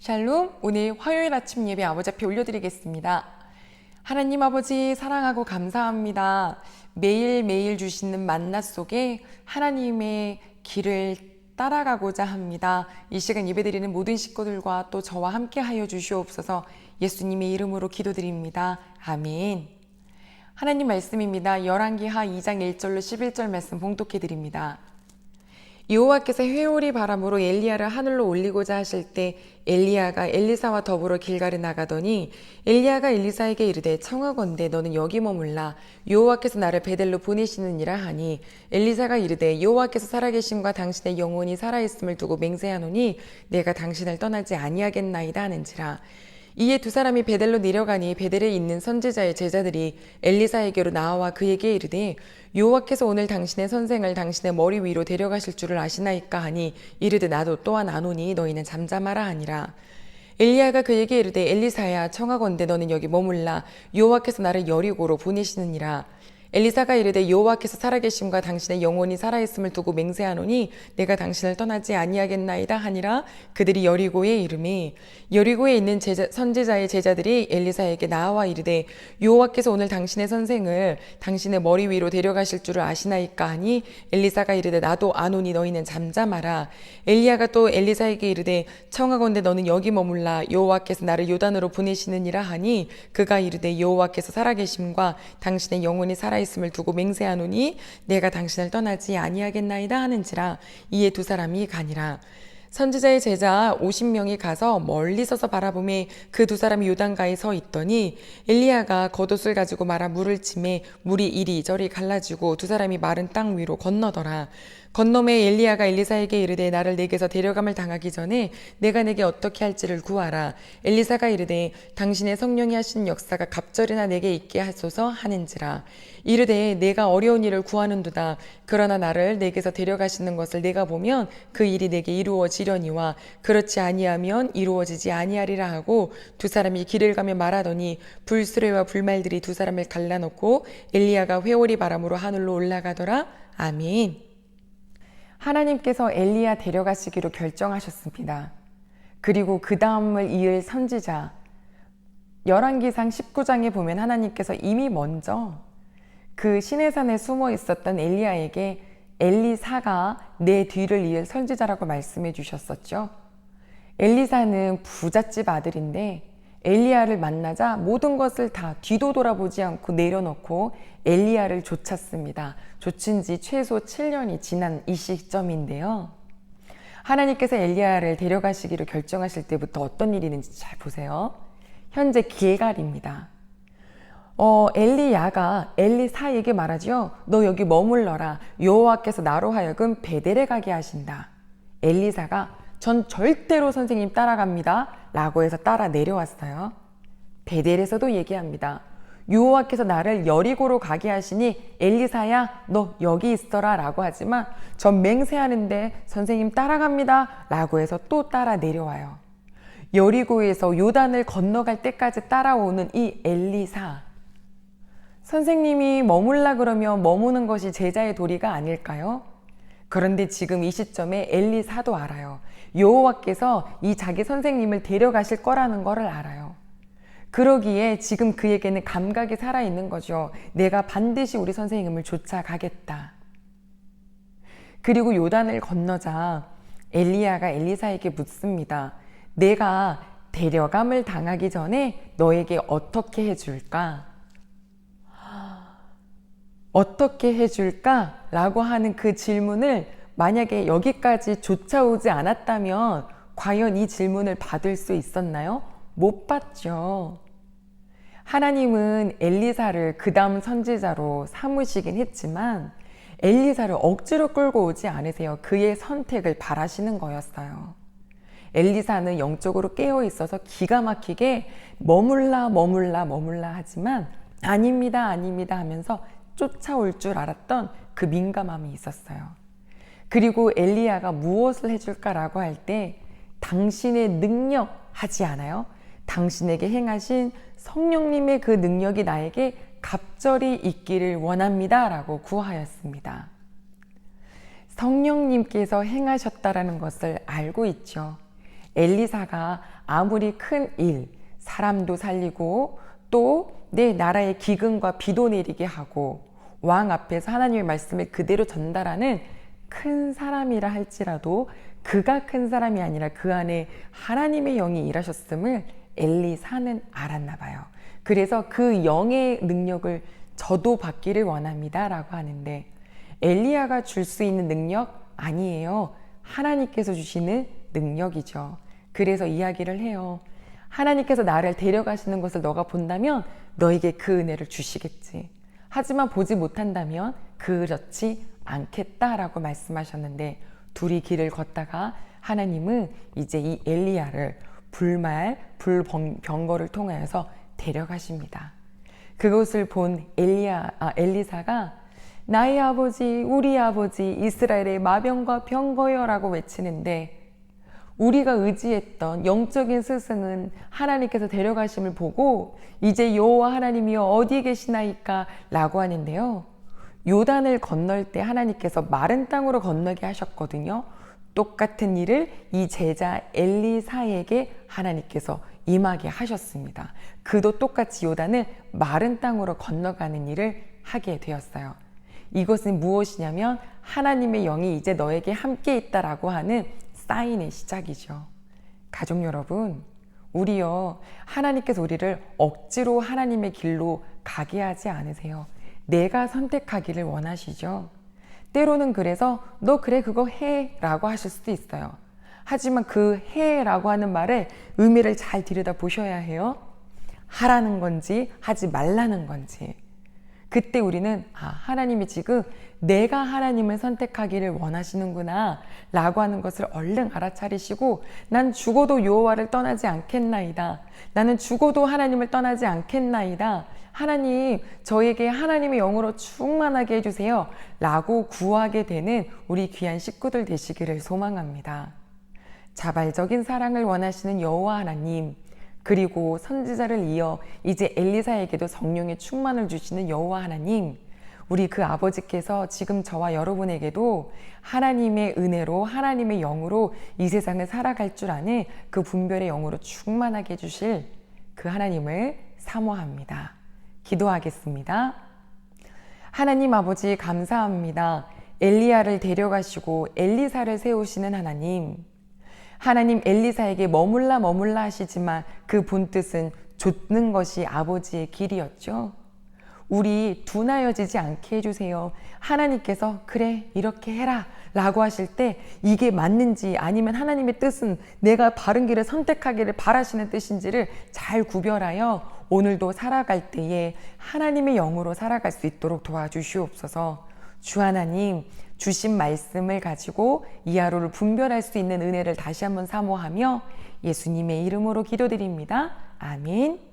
샬롬, 오늘 화요일 아침 예배 아버지 앞에 올려드리겠습니다. 하나님 아버지 사랑하고 감사합니다. 매일매일 주시는 만나 속에 하나님의 길을 따라가고자 합니다. 이 시간 예배드리는 모든 식구들과 또 저와 함께 하여 주시옵소서 예수님의 이름으로 기도드립니다. 아멘. 하나님 말씀입니다. 열왕기하 2장 1절로 11절 말씀 봉독해 드립니다. 여호와께서 회오리 바람으로 엘리야를 하늘로 올리고자 하실 때 엘리야가 엘리사와 더불어 길가에 나가더니 엘리야가 엘리사에게 이르되 청하건대 너는 여기 머물라. 여호와께서 나를 베델로 보내시느니라 하니 엘리사가 이르되 여호와께서 살아계심과 당신의 영혼이 살아있음을 두고 맹세하노니 내가 당신을 떠나지 아니하겠나이다 하는지라 이에 두 사람이 베델로 내려가니 베델에 있는 선지자의 제자들이 엘리사에게로 나와 그에게 이르되 여호와께서 오늘 당신의 선생을 당신의 머리 위로 데려가실 줄을 아시나이까 하니 이르되 나도 또한 아노니 너희는 잠잠하라 하니라. 엘리야가 그에게 이르되 엘리사야 청하건대 너는 여기 머물라. 여호와께서 나를 여리고로 보내시느니라 엘리사가 이르되 여호와께서 살아계심과 당신의 영혼이 살아있음을 두고 맹세하노니 내가 당신을 떠나지 아니하겠나이다 하니라. 그들이 여리고에 이름이 여리고에 있는 제자, 선지자의 제자들이 엘리사에게 나와 이르되 여호와께서 오늘 당신의 선생을 당신의 머리 위로 데려가실 줄을 아시나이까 하니 엘리사가 이르되 나도 아노니 너희는 잠잠하라. 엘리야가 또 엘리사에게 이르되 청하건대 너는 여기 머물라. 여호와께서 나를 요단으로 보내시느니라 하니 그가 이르되 여호와께서 살아계심과 당신의 영혼이 살아 있음을 두고 맹세하노니 내가 당신을 떠나지 아니하겠나이다 하는지라 이에 두 사람이 가니라. 선지자의 제자 50명이 가서 멀리 서서 바라보매 그 두 사람이 요단가에 서 있더니 엘리야가 겉옷을 가지고 말아 물을 치매 물이 이리저리 갈라지고 두 사람이 마른 땅 위로 건너더라 건너매 엘리야가 엘리사에게 이르되 나를 내게서 데려감을 당하기 전에 내가 내게 어떻게 할지를 구하라. 엘리사가 이르되 당신의 성령이 하신 역사가 갑절이나 내게 있게 하소서 하는지라. 이르되 내가 어려운 일을 구하는도다. 그러나 나를 내게서 데려가시는 것을 내가 보면 그 일이 내게 이루어지려니와 그렇지 아니하면 이루어지지 아니하리라 하고 두 사람이 길을 가며 말하더니 불수레와 불말들이 두 사람을 갈라놓고 엘리야가 회오리 바람으로 하늘로 올라가더라. 아멘. 하나님께서 엘리야 데려가시기로 결정하셨습니다. 그리고 그 다음을 이을 선지자 열왕기상 19장에 보면 하나님께서 이미 먼저 그 시내산에 숨어 있었던 엘리야에게 엘리사가 내 뒤를 이을 선지자라고 말씀해 주셨었죠. 엘리사는 부잣집 아들인데 엘리야를 만나자 모든 것을 다 뒤도 돌아보지 않고 내려놓고 엘리야를 쫓았습니다. 쫓은 지 최소 7년이 지난 이 시점인데요. 하나님께서 엘리야를 데려가시기로 결정하실 때부터 어떤 일이 있는지 잘 보세요. 현재 길갈입니다. 어, 엘리야가 엘리사에게 말하죠. 너 여기 머물러라. 여호와께서 나로 하여금 베델에 가게 하신다. 엘리사가 전 절대로 선생님 따라갑니다. 라고 해서 따라 내려왔어요. 베델에서도 얘기합니다. 여호와께서 나를 여리고로 가게 하시니 엘리사야 너 여기 있어라 라고 하지만 전 맹세하는데 선생님 따라갑니다 라고 해서 또 따라 내려와요. 여리고에서 요단을 건너갈 때까지 따라오는 이 엘리사 선생님이 머물라 그러면 머무는 것이 제자의 도리가 아닐까요? 그런데 지금 이 시점에 엘리 사도 알아요. 여호와께서 이 자기 선생님을 데려가실 거라는 것을 알아요. 그러기에 지금 그에게는 감각이 살아 있는 거죠. 내가 반드시 우리 선생님을 쫓아가겠다. 그리고 요단을 건너자 엘리야가 엘리사에게 묻습니다. 내가 데려감을 당하기 전에 너에게 어떻게 해줄까? 어떻게 해줄까? 라고 하는 그 질문을 만약에 여기까지 쫓아오지 않았다면 과연 이 질문을 받을 수 있었나요? 못 받죠. 하나님은 엘리사를 그 다음 선지자로 삼으시긴 했지만 엘리사를 억지로 끌고 오지 않으세요. 그의 선택을 바라시는 거였어요. 엘리사는 영적으로 깨어 있어서 기가 막히게 머물라 머물라 머물라 하지만 아닙니다 아닙니다 하면서 쫓아올 줄 알았던 그 민감함이 있었어요. 그리고 엘리야가 무엇을 해줄까라고 할 때 당신의 능력 하지 않아요? 당신에게 행하신 성령님의 그 능력이 나에게 갑절이 있기를 원합니다. 라고 구하였습니다. 성령님께서 행하셨다라는 것을 알고 있죠. 엘리사가 아무리 큰 일, 사람도 살리고 또 내 나라에 기근과 비도 내리게 하고 왕 앞에서 하나님의 말씀을 그대로 전달하는 큰 사람이라 할지라도 그가 큰 사람이 아니라 그 안에 하나님의 영이 일하셨음을 엘리사는 알았나 봐요. 그래서 그 영의 능력을 저도 받기를 원합니다. 라고 하는데 엘리야가 줄 수 있는 능력 아니에요. 하나님께서 주시는 능력이죠. 그래서 이야기를 해요. 하나님께서 나를 데려가시는 것을 너가 본다면 너에게 그 은혜를 주시겠지. 하지만 보지 못한다면 그렇지 않겠다라고 말씀하셨는데 둘이 길을 걷다가 하나님은 이제 이 엘리야를 불말 불병거를 통하여서 데려가십니다. 그것을 본 엘리야 아, 엘리사가 나의 아버지 우리 아버지 이스라엘의 마병과 병거여라고 외치는데 우리가 의지했던 영적인 스승은 하나님께서 데려가심을 보고 이제 여호와 하나님이여 어디 계시나이까 라고 하는데요. 요단을 건널 때 하나님께서 마른 땅으로 건너게 하셨거든요. 똑같은 일을 이 제자 엘리사에게 하나님께서 임하게 하셨습니다. 그도 똑같이 요단을 마른 땅으로 건너가는 일을 하게 되었어요. 이것은 무엇이냐면 하나님의 영이 이제 너에게 함께 있다라고 하는 사인의 시작이죠. 가족 여러분, 우리요, 하나님께서 우리를 억지로 하나님의 길로 가게 하지 않으세요. 내가 선택하기를 원하시죠. 때로는 그래서 너 그래 그거 해 라고 하실 수도 있어요. 하지만 그 해라고 하는 말의 의미를 잘 들여다 보셔야 해요. 하라는 건지 하지 말라는 건지. 그때 우리는 아, 하나님이 지금 내가 하나님을 선택하기를 원하시는구나 라고 하는 것을 얼른 알아차리시고 난 죽어도 여호와를 떠나지 않겠나이다. 나는 죽어도 하나님을 떠나지 않겠나이다. 하나님 저에게 하나님의 영으로 충만하게 해주세요 라고 구하게 되는 우리 귀한 식구들 되시기를 소망합니다. 자발적인 사랑을 원하시는 여호와 하나님 그리고 선지자를 이어 이제 엘리사에게도 성령의 충만을 주시는 여호와 하나님 우리 그 아버지께서 지금 저와 여러분에게도 하나님의 은혜로 하나님의 영으로 이 세상을 살아갈 줄 아는 그 분별의 영으로 충만하게 해주실 그 하나님을 사모합니다. 기도하겠습니다. 하나님 아버지 감사합니다. 엘리야를 데려가시고 엘리사를 세우시는 하나님. 하나님 엘리사에게 머물라 머물라 하시지만 그 본뜻은 좇는 것이 아버지의 길이었죠. 우리 둔하여지지 않게 해주세요. 하나님께서 그래 이렇게 해라 라고 하실 때 이게 맞는지 아니면 하나님의 뜻은 내가 바른 길을 선택하기를 바라시는 뜻인지를 잘 구별하여 오늘도 살아갈 때에 하나님의 영으로 살아갈 수 있도록 도와주시옵소서 주 하나님 주신 말씀을 가지고 이 하루를 분별할 수 있는 은혜를 다시 한번 사모하며 예수님의 이름으로 기도드립니다. 아멘.